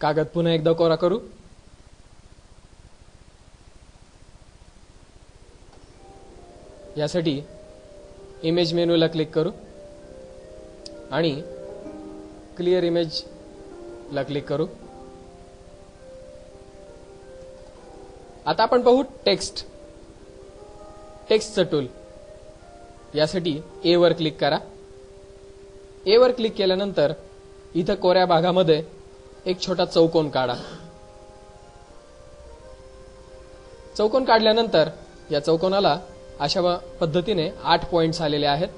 कागद पुन्हा एकदा कोरा करू. यासाठी इमेज मेनूला क्लिक करू. आणि क्लिअर इमेजला क्लिक करू. आता आपण पाहू टेक्स्ट टेक्स्टचं टूल यासाठी ए वर क्लिक करा. ए वर क्लिक केल्यानंतर इथं कोऱ्या भागामध्ये एक छोटा चौकोन काढा. चौकोन काढल्यानंतर या चौकोनाला अशा पद्धतीने आठ पॉइंट्स आलेले आहेत.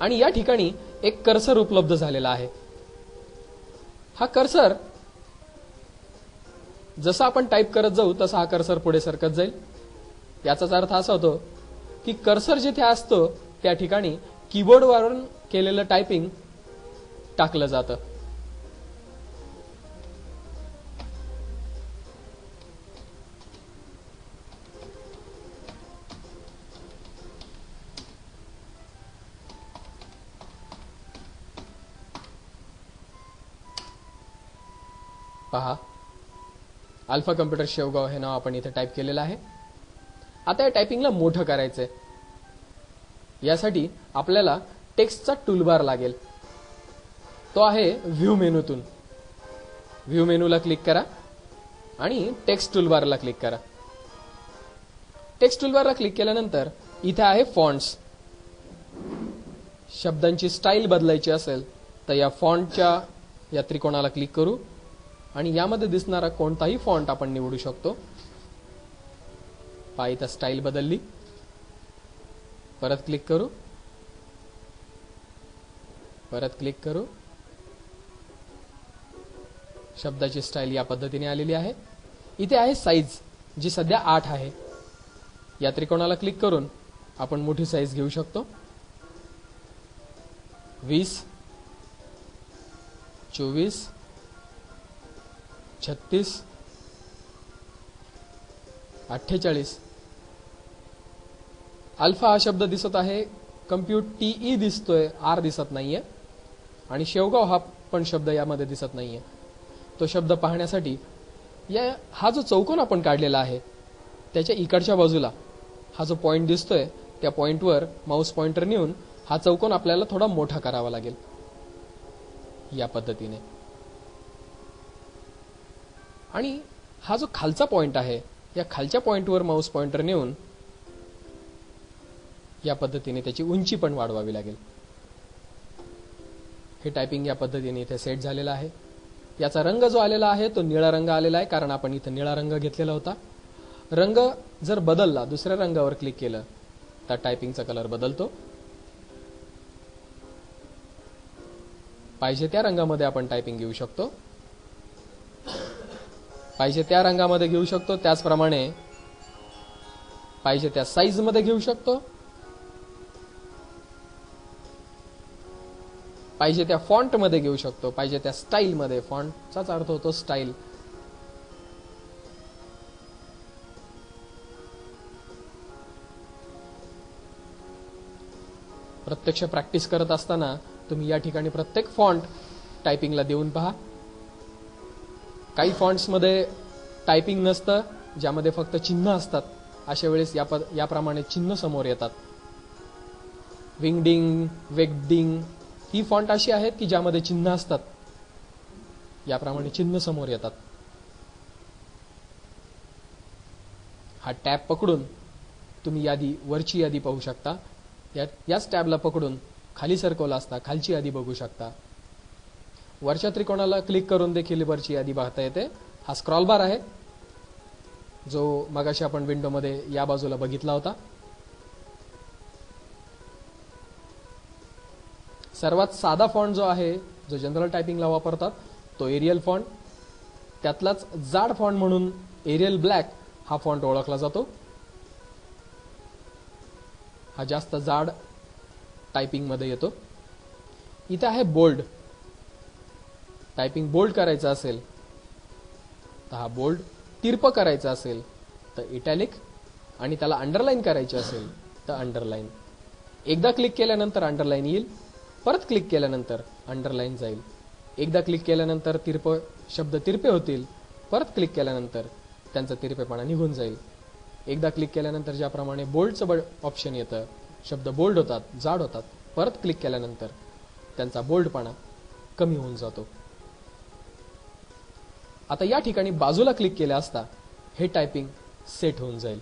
आणि या ठिकाणी एक कर्सर उपलब्ध झालेला आहे. हा कर्सर जसा आपण टाईप करत जाऊ तसा हा कर्सर पुढे सरकत जाईल. याचाच अर्थ असा होतो की कर्सर जिथे असतो त्या ठिकाणी कीबोर्डवरून केलेलं टायपिंग टाकलं जातं. पहा. अल्फा कम्प्युटर शेवगाव हे नाव आपण इथे टाईप केलेलं आहे. आता या टायपिंगला मोठं करायचंय. यासाठी आपल्याला टेक्स्टचा टूलबार लागेल. तो आहे व्ह्यू मेनूतून व्ह्यू मेनूला क्लिक करा आणि टेक्स्ट टूलबारला क्लिक करा. टेक्स्ट टूलबारला क्लिक केल्यानंतर इथे आहे फॉन्ट्स शब्दांची स्टाईल बदलायची असेल तर या फॉन्टच्या या त्रिकोणाला क्लिक करू. आणि यामध्ये दिसणारा कोणताही फॉन्ट आपण निवडू शकतो. पहा इथं स्टाईल बदलली. परत क्लिक करू. परत क्लिक करू. शब्दाची स्टाईल या पद्धतीने आलेली आहे. इथे आहे साईज जी सध्या आठ आहे. या त्रिकोणाला क्लिक करून आपण मोठी साईज घेऊ शकतो. वीस चोवीस छत्तीस अठ्ठेचाळीस. अल्फा हा शब्द दिसत आहे कम्प्युट टी ई दिसतोय आर दिसत नाहीये. आणि शेवगाव हा पण शब्द यामध्ये दिसत नाहीये. तो शब्द पाहण्यासाठी या हा जो चौकोन आपण काढलेला आहे त्याच्या इकडच्या बाजूला हा जो पॉईंट दिसतोय त्या पॉईंटवर माऊस पॉइंटर नेऊन हा चौकोन आपल्याला थोडा मोठा करावा लागेल. या पद्धतीने. आणि हा जो खालचा पॉइंट आहे या खालच्या पॉइंटवर माऊस पॉइंटर नेऊन या पद्धतीने त्याची उंची पण वाढवावी लागेल. हे टायपिंग या पद्धतीने इथे सेट झालेलं आहे. याचा रंग जो आलेला आहे तो निळा रंग आलेला आहे कारण आपण इथं निळा रंग घेतलेला होता. रंग जर बदलला दुसऱ्या रंगावर क्लिक केलं तर टायपिंगचा कलर बदलतो. पाहिजे त्या रंगामध्ये आपण टायपिंग घेऊ शकतो. पाहिजे त्या रंगामध्ये घेऊ शकतो. त्याचप्रमाणे पाहिजे त्या साईजमध्ये घेऊ शकतो. पाहिजे त्या फॉन्टमध्ये घेऊ शकतो. पाहिजे त्या स्टाईल मध्ये. फॉन्टचाच अर्थ होतो स्टाईल प्रत्यक्ष प्रॅक्टिस करत असताना तुम्ही या ठिकाणी प्रत्येक फॉन्ट टायपिंगला देऊन पहा. काही फॉन्ट्समध्ये टायपिंग नसतं ज्यामध्ये फक्त चिन्ह असतात. अशा वेळेस या याप्रमाणे चिन्ह समोर येतात. विंगडिंग वेगडिंग ही फॉन्ट अशी आहेत की ज्यामध्ये चिन्ह असतात. याप्रमाणे चिन्ह समोर येतात. हा टॅब पकडून तुम्ही यादी वरची यादी पाहू शकता. या याच टॅबला पकडून खाली सरकवला असता खालची यादी बघू शकता. वरच्या त्रिकोणाला क्लिक करून देखील वरची यादी पाहता येते. हा स्क्रॉल बार आहे. जो मगाशी आपण विंडोमध्ये या बाजूला बघितला होता. सर्वात साधा फॉन्ट जो आहे जो जनरल टायपिंगला वापरतात तो एरियल फॉन्ट त्यातलाच जाड फॉन्ट म्हणून एरियल ब्लॅक हा फॉन्ट ओळखला जातो. हा जास्त जाड टायपिंगमध्ये येतो. इथे आहे बोल्ड टायपिंग बोल्ड करायचं असेल तर हा बोल्ड तिरप करायचा असेल तर इटॅलिक आणि त्याला अंडरलाईन करायचे असेल तर अंडरलाईन एकदा क्लिक केल्यानंतर अंडरलाईन येईल परत क्लिक केल्यानंतर अंडरलाईन जाईल. एकदा क्लिक केल्यानंतर तिरप शब्द तिरपे होतील परत क्लिक केल्यानंतर त्यांचा तिरपेपणा निघून जाईल. एकदा क्लिक केल्यानंतर ज्याप्रमाणे बोल्डचं बड ऑप्शन येतं शब्द बोल्ड होतात जाड होतात परत क्लिक केल्यानंतर त्यांचा बोल्डपणा कमी होऊन जातो. आता या ठिकाणी बाजूला क्लिक केले असता हे टायपिंग सेट होऊन जाईल.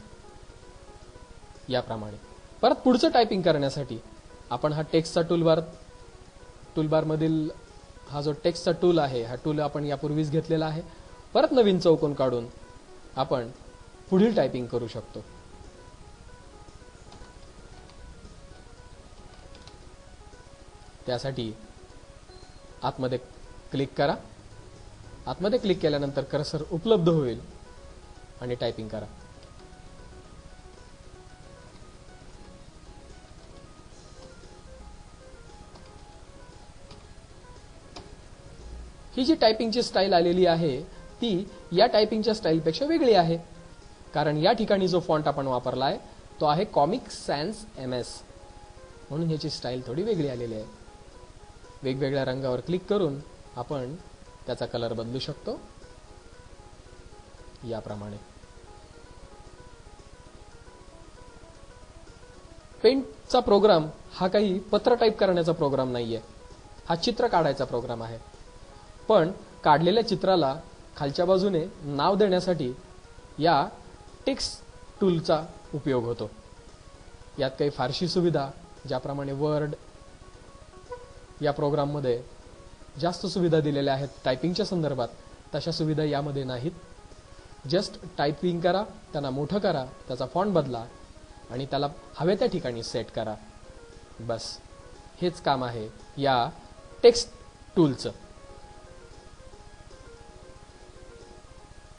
याप्रमाणे. परत पुढचं टायपिंग करण्यासाठी आपण हा टेक्स्टचा टूलबार टूलबारमधील हा जो टेक्स्टचा टूल आहे हा टूल आपण यापूर्वीच घेतलेला आहे. परत नवीन चौकोन काढून आपण पुढील टायपिंग करू शकतो. त्यासाठी आतमध्ये क्लिक करा. आतमध्ये क्लिक केल्यानंतर कर्सर उपलब्ध होईल. आणि टायपिंग करा. ही जी टायपिंगची स्टाईल आलेली आहे ती या टायपिंगच्या स्टाईलपेक्षा वेगळी आहे. कारण या ठिकाणी जो फॉन्ट आपण वापरला आहे तो आहे कॉमिक सॅन्स एम एस म्हणून ह्याची स्टाईल थोडी वेगळी आलेली आहे. वेगवेगळ्या रंगावर क्लिक करून आपण त्याचा कलर बदलू शकतो. याप्रमाणे. पेंटचा प्रोग्राम हा काही पत्र टाईप करण्याचा प्रोग्राम नाहीये. हा चित्र काढायचा प्रोग्राम आहे. पण काढलेल्या चित्राला खालच्या बाजूने नाव देण्यासाठी या टेक्स्ट टूलचा उपयोग होतो. यात काही फारशी सुविधा ज्याप्रमाणे वर्ड या प्रोग्राममध्ये जास्त सुविधा दिलेल्या आहेत टायपिंगच्या संदर्भात तशा सुविधा यामध्ये नाहीत. जस्ट टायपिंग करा त्यांना मोठं करा त्याचा फॉन्ट बदला आणि त्याला हवे त्या ठिकाणी सेट करा. बस हेच काम आहे या टेक्स्ट टूलचं